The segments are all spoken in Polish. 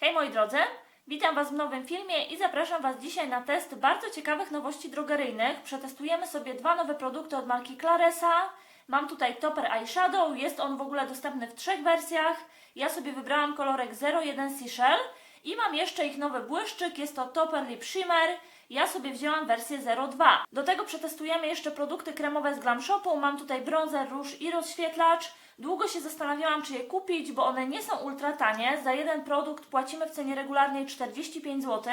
Hej moi drodzy, witam Was w nowym filmie i zapraszam Was dzisiaj na test bardzo ciekawych nowości drogeryjnych. Przetestujemy sobie dwa nowe produkty od marki Claresa. Mam tutaj Topper Eyeshadow, jest on w ogóle dostępny w trzech wersjach. Ja sobie wybrałam kolorek 01 Seashell i mam jeszcze ich nowy błyszczyk, jest to Topper Lip Shimmer. Ja sobie wzięłam wersję 02. Do tego przetestujemy jeszcze produkty kremowe z Glam Shopu. Mam tutaj bronzer, róż i rozświetlacz. Długo się zastanawiałam, czy je kupić, bo one nie są ultra tanie. Za jeden produkt płacimy w cenie regularnej 45 zł.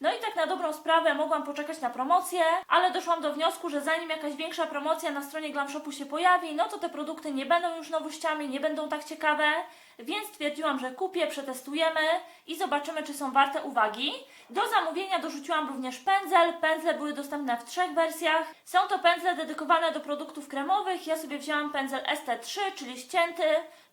No i tak na dobrą sprawę mogłam poczekać na promocję, ale doszłam do wniosku, że zanim jakaś większa promocja na stronie Glam Shopu się pojawi, no to te produkty nie będą już nowościami, nie będą tak ciekawe. Więc stwierdziłam, że kupię, przetestujemy i zobaczymy, czy są warte uwagi. Do zamówienia dorzuciłam również pędzel. Pędzle były dostępne w trzech wersjach. Są to pędzle dedykowane do produktów kremowych. Ja sobie wzięłam pędzel ST3, czyli ścięty.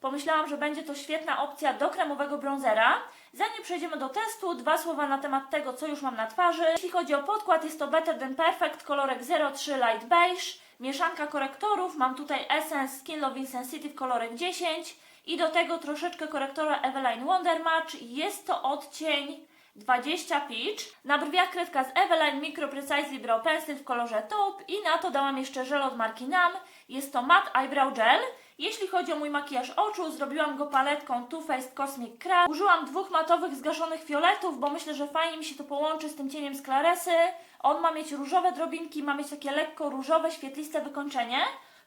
Pomyślałam, że będzie to świetna opcja do kremowego bronzera. Zanim przejdziemy do testu, dwa słowa na temat tego, co już mam na twarzy. Jeśli chodzi o podkład, jest to Better Than Perfect, kolorek 03 Light Beige. Mieszanka korektorów, mam tutaj Essence Skin Loving Sensitive, kolorek 10. I do tego troszeczkę korektora Eveline Wonder Match. Jest to odcień 20 Peach. Na brwiach kredka z Eveline Micro Precisely Brow Pencil w kolorze taupe i na to dałam jeszcze żel od marki NAM. Jest to Matte Eyebrow Gel. Jeśli chodzi o mój makijaż oczu, zrobiłam go paletką Too Faced Cosmic Craft. Użyłam dwóch matowych zgaszonych fioletów, bo myślę, że fajnie mi się to połączy z tym cieniem z Claresy. On ma mieć różowe drobinki, ma mieć takie lekko różowe, świetliste wykończenie.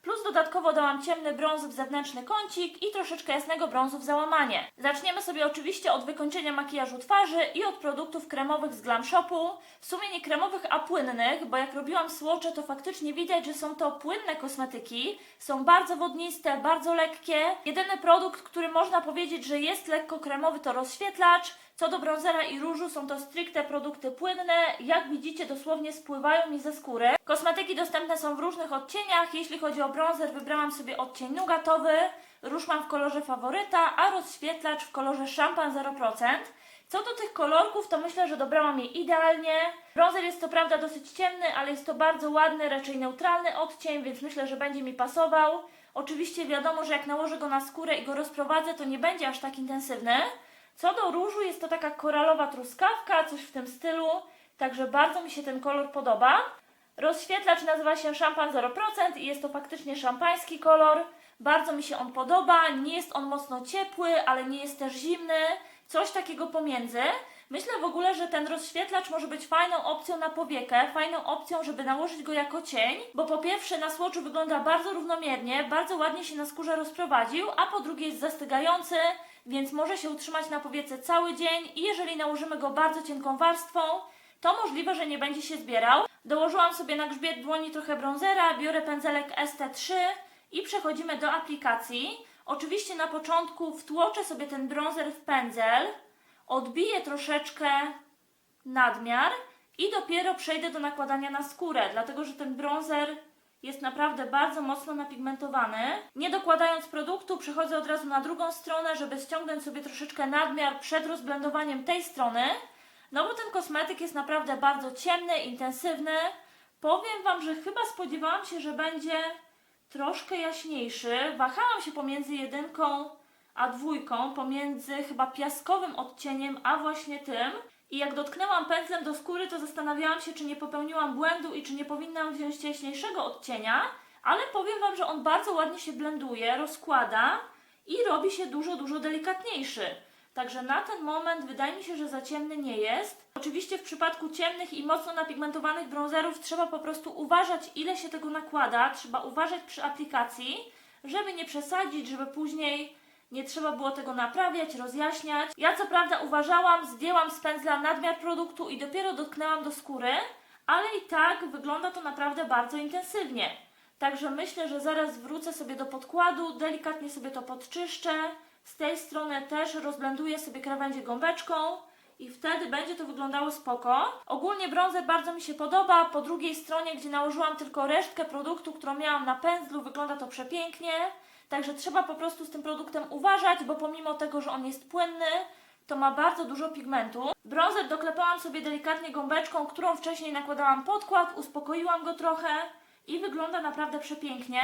Plus dodatkowo dałam ciemny brąz w zewnętrzny kącik i troszeczkę jasnego brązu w załamanie. Zaczniemy sobie oczywiście od wykończenia makijażu twarzy i od produktów kremowych z Glam Shopu. W sumie nie kremowych, a płynnych, bo jak robiłam słocze, to faktycznie widać, że są to płynne kosmetyki. Są bardzo wodniste, bardzo lekkie. Jedyny produkt, który można powiedzieć, że jest lekko kremowy, to rozświetlacz. Co do bronzera i różu, są to stricte produkty płynne. Jak widzicie, dosłownie spływają mi ze skóry. Kosmetyki dostępne są w różnych odcieniach. Jeśli chodzi o bronzer, wybrałam sobie odcień nugatowy. Róż mam w kolorze faworyta, a rozświetlacz w kolorze szampan 0%. Co do tych kolorków, to myślę, że dobrałam je idealnie. Bronzer jest to prawda dosyć ciemny, ale jest to bardzo ładny, raczej neutralny odcień, więc myślę, że będzie mi pasował. Oczywiście wiadomo, że jak nałożę go na skórę i go rozprowadzę, to nie będzie aż tak intensywny. Co do różu, jest to taka koralowa truskawka, coś w tym stylu, także bardzo mi się ten kolor podoba. Rozświetlacz nazywa się Szampan 0% i jest to faktycznie szampański kolor. Bardzo mi się on podoba, nie jest on mocno ciepły, ale nie jest też zimny, coś takiego pomiędzy. Myślę w ogóle, że ten rozświetlacz może być fajną opcją na powiekę, fajną opcją, żeby nałożyć go jako cień, bo po pierwsze na słoczu wygląda bardzo równomiernie, bardzo ładnie się na skórze rozprowadził, a po drugie jest zastygający, więc może się utrzymać na powiece cały dzień i jeżeli nałożymy go bardzo cienką warstwą, to możliwe, że nie będzie się zbierał. Dołożyłam sobie na grzbiet dłoni trochę bronzera, biorę pędzelek ST3 i przechodzimy do aplikacji. Oczywiście na początku wtłoczę sobie ten bronzer w pędzel, odbiję troszeczkę nadmiar i dopiero przejdę do nakładania na skórę, dlatego że ten bronzer jest naprawdę bardzo mocno napigmentowany. Nie dokładając produktu, przechodzę od razu na drugą stronę, żeby ściągnąć sobie troszeczkę nadmiar przed rozblendowaniem tej strony. No bo ten kosmetyk jest naprawdę bardzo ciemny, intensywny. Powiem Wam, że chyba spodziewałam się, że będzie troszkę jaśniejszy. Wahałam się pomiędzy jedynką a dwójką, pomiędzy chyba piaskowym odcieniem, a właśnie tym. I jak dotknęłam pędzlem do skóry, to zastanawiałam się, czy nie popełniłam błędu i czy nie powinnam wziąć jaśniejszego odcienia, ale powiem Wam, że on bardzo ładnie się blenduje, rozkłada i robi się dużo, dużo delikatniejszy. Także na ten moment wydaje mi się, że za ciemny nie jest. Oczywiście w przypadku ciemnych i mocno napigmentowanych bronzerów trzeba po prostu uważać, ile się tego nakłada. Trzeba uważać przy aplikacji, żeby nie przesadzić, żeby później nie trzeba było tego naprawiać, rozjaśniać. Ja co prawda uważałam, zdjęłam z pędzla nadmiar produktu i dopiero dotknęłam do skóry, ale i tak wygląda to naprawdę bardzo intensywnie. Także myślę, że zaraz wrócę sobie do podkładu, delikatnie sobie to podczyszczę. Z tej strony też rozblenduję sobie krawędzie gąbeczką i wtedy będzie to wyglądało spoko. Ogólnie bronzer bardzo mi się podoba. Po drugiej stronie, gdzie nałożyłam tylko resztkę produktu, którą miałam na pędzlu, wygląda to przepięknie. Także trzeba po prostu z tym produktem uważać, bo pomimo tego, że on jest płynny, to ma bardzo dużo pigmentu. Bronzer doklepałam sobie delikatnie gąbeczką, którą wcześniej nakładałam podkład, uspokoiłam go trochę i wygląda naprawdę przepięknie.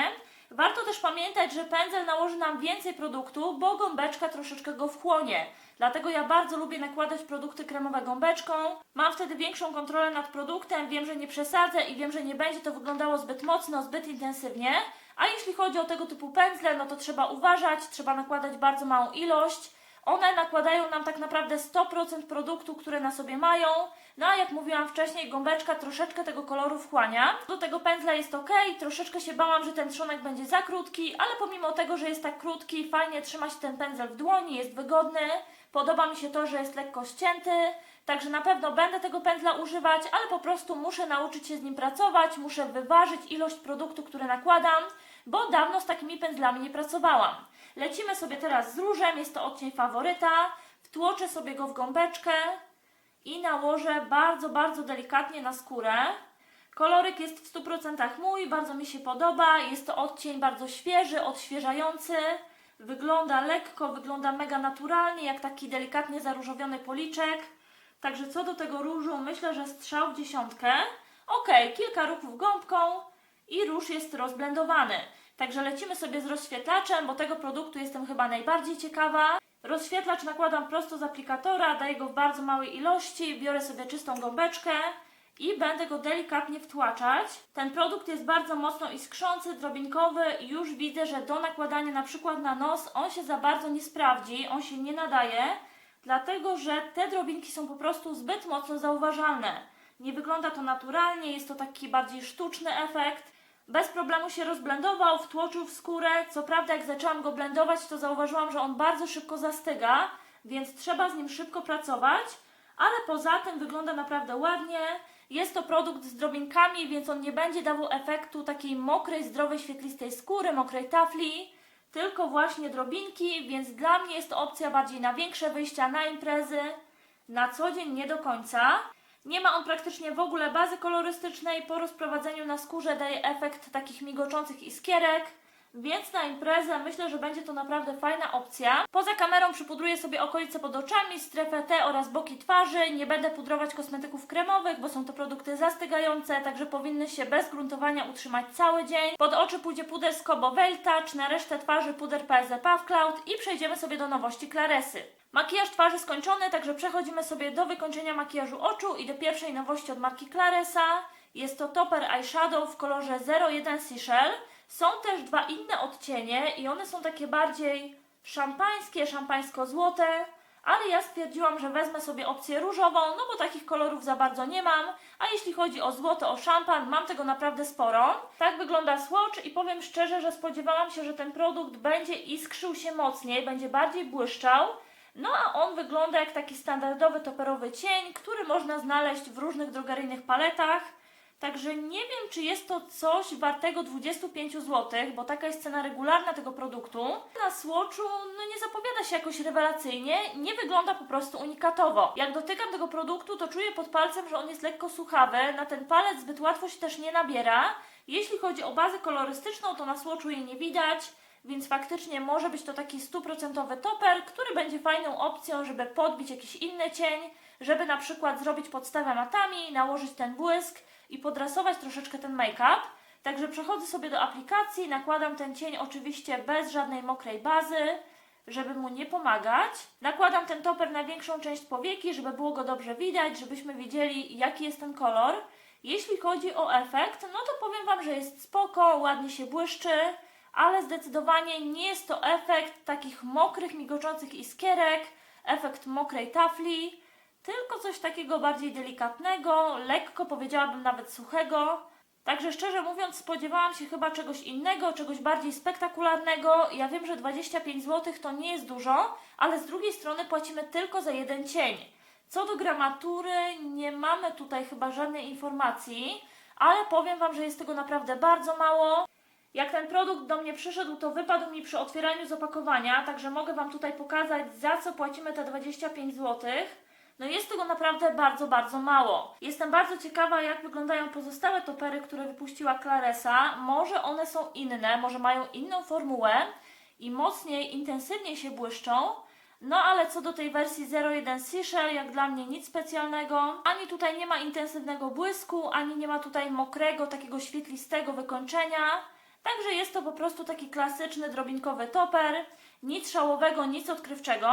Warto też pamiętać, że pędzel nałoży nam więcej produktu, bo gąbeczka troszeczkę go wchłonie. Dlatego ja bardzo lubię nakładać produkty kremowe gąbeczką. Mam wtedy większą kontrolę nad produktem, wiem, że nie przesadzę i wiem, że nie będzie to wyglądało zbyt mocno, zbyt intensywnie. A jeśli chodzi o tego typu pędzle, no to trzeba uważać, trzeba nakładać bardzo małą ilość. One nakładają nam tak naprawdę 100% produktu, które na sobie mają. No a jak mówiłam wcześniej, gąbeczka troszeczkę tego koloru wchłania. Do tego pędzla jest ok, troszeczkę się bałam, że ten trzonek będzie za krótki, ale pomimo tego, że jest tak krótki, fajnie trzyma się ten pędzel w dłoni, jest wygodny. Podoba mi się to, że jest lekko ścięty, także na pewno będę tego pędzla używać, ale po prostu muszę nauczyć się z nim pracować, muszę wyważyć ilość produktu, który nakładam, bo dawno z takimi pędzlami nie pracowałam. Lecimy sobie teraz z różem, jest to odcień faworyta, wtłoczę sobie go w gąbeczkę i nałożę bardzo, bardzo delikatnie na skórę. Koloryk jest w 100% mój, bardzo mi się podoba. Jest to odcień bardzo świeży, odświeżający. Wygląda lekko, wygląda mega naturalnie, jak taki delikatnie zaróżowiony policzek. Także co do tego różu, myślę, że strzał w dziesiątkę. Ok, kilka ruchów gąbką i róż jest rozblendowany. Także lecimy sobie z rozświetlaczem, bo tego produktu jestem chyba najbardziej ciekawa. Rozświetlacz nakładam prosto z aplikatora, daję go w bardzo małej ilości, biorę sobie czystą gąbeczkę i będę go delikatnie wtłaczać. Ten produkt jest bardzo mocno iskrzący, drobinkowy i już widzę, że do nakładania na przykład na nos on się za bardzo nie sprawdzi, on się nie nadaje, dlatego że te drobinki są po prostu zbyt mocno zauważalne. Nie wygląda to naturalnie, jest to taki bardziej sztuczny efekt. Bez problemu się rozblendował, wtłoczył w skórę. Co prawda, jak zaczęłam go blendować, to zauważyłam, że on bardzo szybko zastyga, więc trzeba z nim szybko pracować. Ale poza tym wygląda naprawdę ładnie. Jest to produkt z drobinkami, więc on nie będzie dawał efektu takiej mokrej, zdrowej, świetlistej skóry, mokrej tafli, tylko właśnie drobinki, więc dla mnie jest to opcja bardziej na większe wyjścia, na imprezy. Na co dzień nie do końca. Nie ma on praktycznie w ogóle bazy kolorystycznej. Po rozprowadzeniu na skórze daje efekt takich migoczących iskierek. Więc na imprezę myślę, że będzie to naprawdę fajna opcja. Poza kamerą przypudruję sobie okolice pod oczami, strefę T oraz boki twarzy. Nie będę pudrować kosmetyków kremowych, bo są to produkty zastygające, także powinny się bez gruntowania utrzymać cały dzień. Pod oczy pójdzie puder z Kobo Veil Touch, na resztę twarzy puder PSE Puff Cloud i przejdziemy sobie do nowości Claresy. Makijaż twarzy skończony, także przechodzimy sobie do wykończenia makijażu oczu i do pierwszej nowości od marki Claresa. Jest to Topper Eyeshadow w kolorze 01 Seashell. Są też dwa inne odcienie i one są takie bardziej szampańskie, szampańsko-złote, ale ja stwierdziłam, że wezmę sobie opcję różową, no bo takich kolorów za bardzo nie mam, a jeśli chodzi o złoto, o szampan, mam tego naprawdę sporo. Tak wygląda swatch i powiem szczerze, że spodziewałam się, że ten produkt będzie iskrzył się mocniej, będzie bardziej błyszczał, no a on wygląda jak taki standardowy toperowy cień, który można znaleźć w różnych drogeryjnych paletach. Także nie wiem, czy jest to coś wartego 25 zł, bo taka jest cena regularna tego produktu. Na Swatchu no nie zapowiada się jakoś rewelacyjnie, nie wygląda po prostu unikatowo. Jak dotykam tego produktu, to czuję pod palcem, że on jest lekko suchawy, na ten palec zbyt łatwo się też nie nabiera. Jeśli chodzi o bazę kolorystyczną, to na Swatchu jej nie widać, więc faktycznie może być to taki stuprocentowy toper, który będzie fajną opcją, żeby podbić jakiś inny cień, żeby na przykład zrobić podstawę matami, nałożyć ten błysk i podrasować troszeczkę ten make-up. Także przechodzę sobie do aplikacji, nakładam ten cień oczywiście bez żadnej mokrej bazy, żeby mu nie pomagać. Nakładam ten toper na większą część powieki, żeby było go dobrze widać, żebyśmy widzieli jaki jest ten kolor. Jeśli chodzi o efekt, no to powiem Wam, że jest spoko, ładnie się błyszczy, ale zdecydowanie nie jest to efekt takich mokrych, migoczących iskierek, efekt mokrej tafli, tylko coś takiego bardziej delikatnego, lekko powiedziałabym nawet suchego. Także szczerze mówiąc, spodziewałam się chyba czegoś innego, czegoś bardziej spektakularnego. Ja wiem, że 25 zł to nie jest dużo, ale z drugiej strony płacimy tylko za jeden cień. Co do gramatury, nie mamy tutaj chyba żadnej informacji, ale powiem Wam, że jest tego naprawdę bardzo mało. Jak ten produkt do mnie przyszedł, to wypadł mi przy otwieraniu z opakowania, także mogę Wam tutaj pokazać, za co płacimy te 25 zł. No jest tego naprawdę bardzo, bardzo mało. Jestem bardzo ciekawa, jak wyglądają pozostałe topery, które wypuściła Claresa. Może one są inne, może mają inną formułę i mocniej, intensywniej się błyszczą. No ale co do tej wersji 01 Seashell, jak dla mnie nic specjalnego. Ani tutaj nie ma intensywnego błysku, ani nie ma tutaj mokrego, takiego świetlistego wykończenia. Także jest to po prostu taki klasyczny drobinkowy toper. Nic szałowego, nic odkrywczego.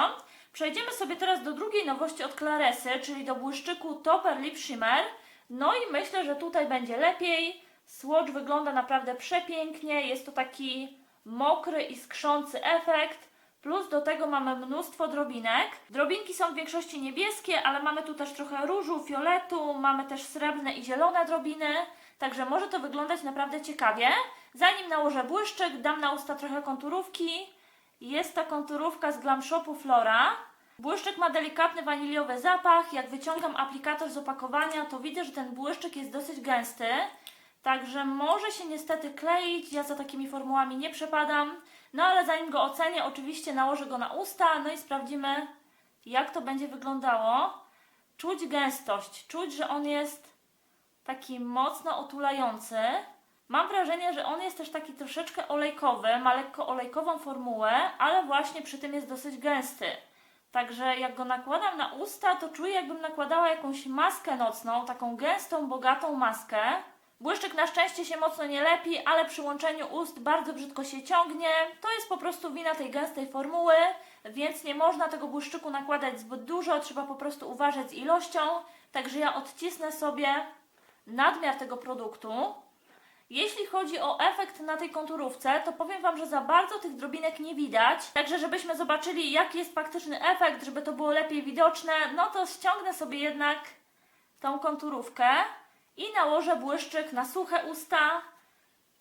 Przejdziemy sobie teraz do drugiej nowości od Claresy, czyli do błyszczyku Topper Lip Shimmer. No i myślę, że tutaj będzie lepiej. Swatch wygląda naprawdę przepięknie. Jest to taki mokry i skrzący efekt. Plus do tego mamy mnóstwo drobinek. Drobinki są w większości niebieskie, ale mamy tu też trochę różu, fioletu, mamy też srebrne i zielone drobiny. Także może to wyglądać naprawdę ciekawie. Zanim nałożę błyszczyk, dam na usta trochę konturówki. Jest ta konturówka z Glam Shopu Flora. Błyszczyk ma delikatny waniliowy zapach. Jak wyciągam aplikator z opakowania, to widzę, że ten błyszczyk jest dosyć gęsty. Także może się niestety kleić. Ja za takimi formułami nie przepadam. No ale zanim go ocenię, oczywiście nałożę go na usta, no i sprawdzimy, jak to będzie wyglądało. Czuć gęstość, czuć, że on jest taki mocno otulający. Mam wrażenie, że on jest też taki troszeczkę olejkowy, ma lekko olejkową formułę, ale właśnie przy tym jest dosyć gęsty. Także jak go nakładam na usta, to czuję jakbym nakładała jakąś maskę nocną, taką gęstą, bogatą maskę. Błyszczyk na szczęście się mocno nie lepi, ale przy łączeniu ust bardzo brzydko się ciągnie. To jest po prostu wina tej gęstej formuły, więc nie można tego błyszczyku nakładać zbyt dużo, trzeba po prostu uważać z ilością. Także ja odcisnę sobie nadmiar tego produktu. Jeśli chodzi o efekt na tej konturówce, to powiem Wam, że za bardzo tych drobinek nie widać. Także żebyśmy zobaczyli, jaki jest faktyczny efekt, żeby to było lepiej widoczne, no to ściągnę sobie jednak tą konturówkę i nałożę błyszczyk na suche usta.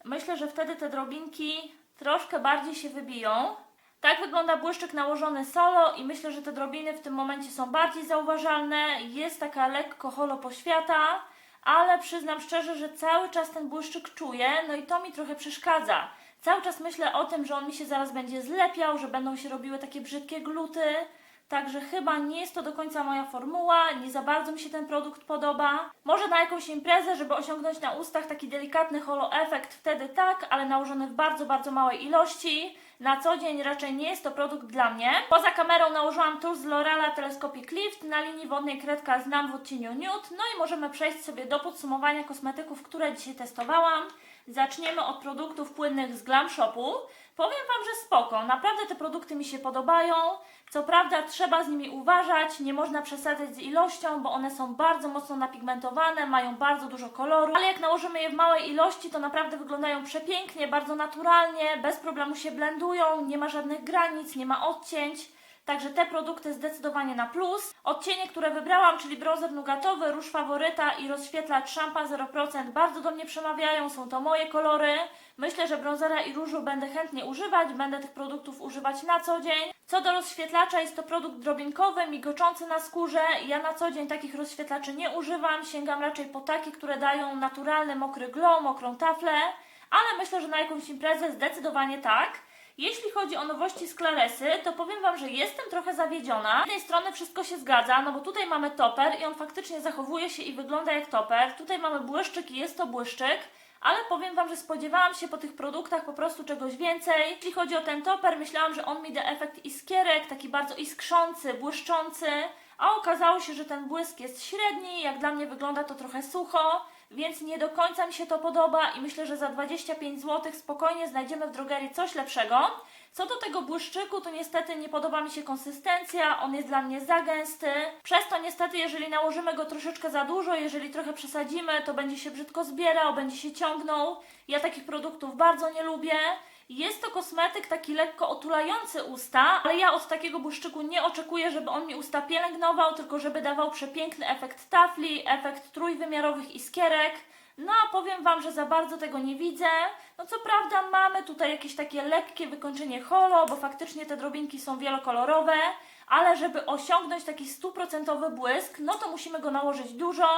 Myślę, że wtedy te drobinki troszkę bardziej się wybiją. Tak wygląda błyszczyk nałożony solo i myślę, że te drobiny w tym momencie są bardziej zauważalne. Jest taka lekko holo poświata, ale przyznam szczerze, że cały czas ten błyszczyk czuję, no i to mi trochę przeszkadza. Cały czas myślę o tym, że on mi się zaraz będzie zlepiał, że będą się robiły takie brzydkie gluty. Także chyba nie jest to do końca moja formuła, nie za bardzo mi się ten produkt podoba. Może na jakąś imprezę, żeby osiągnąć na ustach taki delikatny holo efekt, wtedy tak, ale nałożony w bardzo, bardzo małej ilości. Na co dzień raczej nie jest to produkt dla mnie. Poza kamerą nałożyłam tusz z L'Oreala Telescopic Lift na linii wodnej kredka znam w odcieniu Nude. No i możemy przejść sobie do podsumowania kosmetyków, które dzisiaj testowałam. Zaczniemy od produktów płynnych z Glam Shopu. Powiem Wam, że spoko, naprawdę te produkty mi się podobają. Co prawda trzeba z nimi uważać, nie można przesadzać z ilością, bo one są bardzo mocno napigmentowane, mają bardzo dużo koloru, ale jak nałożymy je w małej ilości, to naprawdę wyglądają przepięknie, bardzo naturalnie, bez problemu się blendują, nie ma żadnych granic, nie ma odcięć. Także te produkty zdecydowanie na plus. Odcienie, które wybrałam, czyli bronzer nugatowy, róż faworyta i rozświetlacz szampa 0% bardzo do mnie przemawiają, są to moje kolory. Myślę, że bronzera i różu będę chętnie używać, będę tych produktów używać na co dzień. Co do rozświetlacza, jest to produkt drobinkowy, migoczący na skórze. Ja na co dzień takich rozświetlaczy nie używam, sięgam raczej po takie, które dają naturalny mokry glow, mokrą taflę, ale myślę, że na jakąś imprezę zdecydowanie tak. Jeśli chodzi o nowości z Claresy, to powiem Wam, że jestem trochę zawiedziona. Z jednej strony wszystko się zgadza, no bo tutaj mamy toper i on faktycznie zachowuje się i wygląda jak toper. Tutaj mamy błyszczyk i jest to błyszczyk. Ale powiem Wam, że spodziewałam się po tych produktach po prostu czegoś więcej. Jeśli chodzi o ten toper, myślałam, że on mi da efekt iskierek, taki bardzo iskrzący, błyszczący, a okazało się, że ten błysk jest średni, jak dla mnie wygląda to trochę sucho, więc nie do końca mi się to podoba i myślę, że za 25 zł spokojnie znajdziemy w drogerii coś lepszego. Co do tego błyszczyku, to niestety nie podoba mi się konsystencja, on jest dla mnie za gęsty. Przez to niestety, jeżeli nałożymy go troszeczkę za dużo, jeżeli trochę przesadzimy, to będzie się brzydko zbierał, będzie się ciągnął. Ja takich produktów bardzo nie lubię. Jest to kosmetyk taki lekko otulający usta, ale ja od takiego błyszczyku nie oczekuję, żeby on mi usta pielęgnował, tylko żeby dawał przepiękny efekt tafli, efekt trójwymiarowych iskierek. No a powiem Wam, że za bardzo tego nie widzę. No co prawda mamy tutaj jakieś takie lekkie wykończenie holo, bo faktycznie te drobinki są wielokolorowe, ale żeby osiągnąć taki stuprocentowy błysk, no to musimy go nałożyć dużo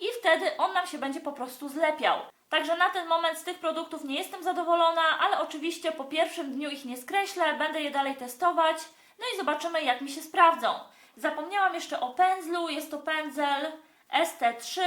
i wtedy on nam się będzie po prostu zlepiał. Także na ten moment z tych produktów nie jestem zadowolona, ale oczywiście po pierwszym dniu ich nie skreślę, będę je dalej testować, no i zobaczymy jak mi się sprawdzą. Zapomniałam jeszcze o pędzlu, jest to pędzel ST3.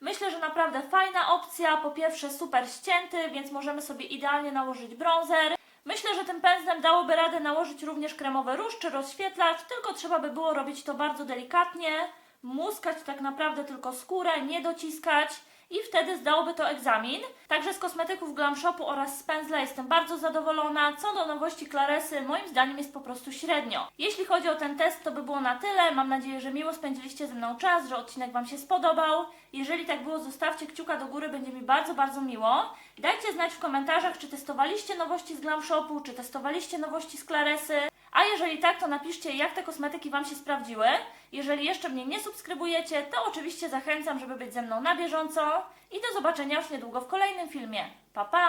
Myślę, że naprawdę fajna opcja. Po pierwsze super ścięty, więc możemy sobie idealnie nałożyć bronzer. Myślę, że tym pędzlem dałoby radę nałożyć również kremowy róż rozświetlacz, tylko trzeba by było robić to bardzo delikatnie, muskać tak naprawdę tylko skórę, nie dociskać. I wtedy zdałoby to egzamin. Także z kosmetyków Glam Shopu oraz z pędzla jestem bardzo zadowolona. Co do nowości Claresy, moim zdaniem jest po prostu średnio. Jeśli chodzi o ten test, to by było na tyle. Mam nadzieję, że miło spędziliście ze mną czas, że odcinek Wam się spodobał. Jeżeli tak było, zostawcie kciuka do góry, będzie mi bardzo, bardzo miło. Dajcie znać w komentarzach, czy testowaliście nowości z Glam Shopu, czy testowaliście nowości z Claresy. A jeżeli tak, to napiszcie, jak te kosmetyki Wam się sprawdziły. Jeżeli jeszcze mnie nie subskrybujecie, to oczywiście zachęcam, żeby być ze mną na bieżąco. I do zobaczenia już niedługo w kolejnym filmie. Pa, pa!